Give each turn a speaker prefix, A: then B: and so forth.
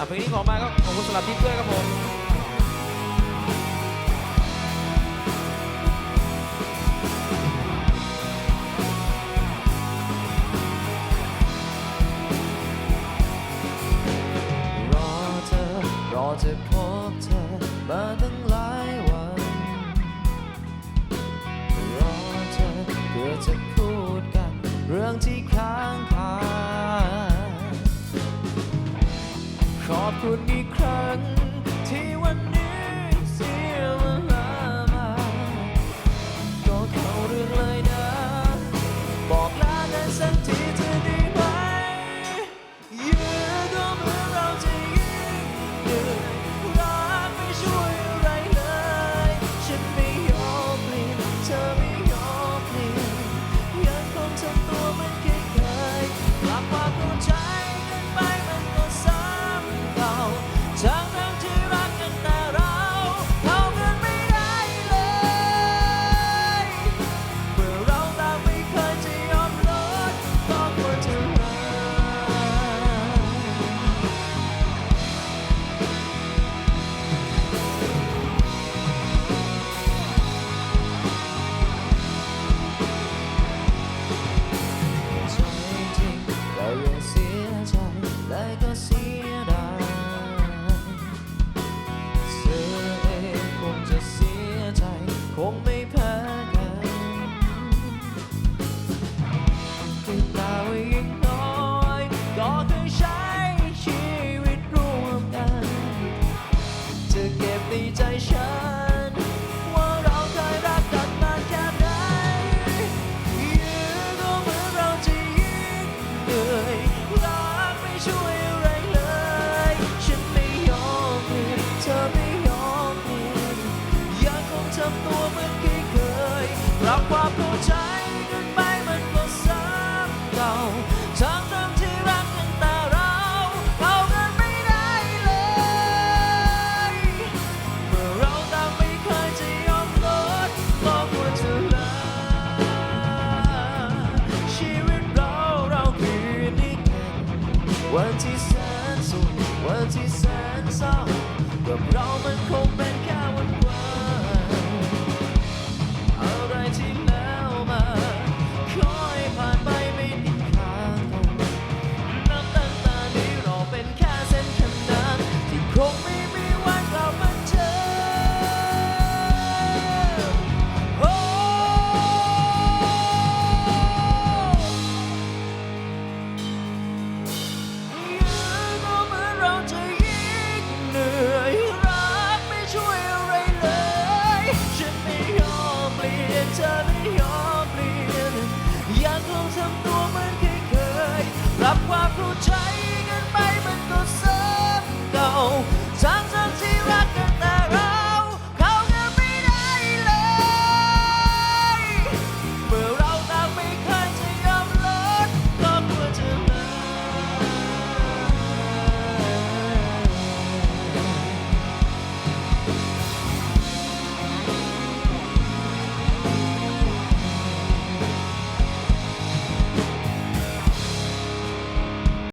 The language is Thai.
A: อะเพลงนี้ขอมาก็ขอบคุณสำหรับทิปด้วยครับผม
B: รอเธอรอเธอ พูดอีกครั้งำตัวเมือนที่เคยปรับความเข้าใจกันไปมันก็ซ้ำเก่าทางเดิมที่รักกันแต่เราเรากันไม่ได้เลย เมื่อเราต่างไม่เคยจะยอมลดก็ควรจะลาชีวิตเราเราคืนนี้กันวันที่แสนสุขวันที่แสนเศร้ากับเรามันคงไม่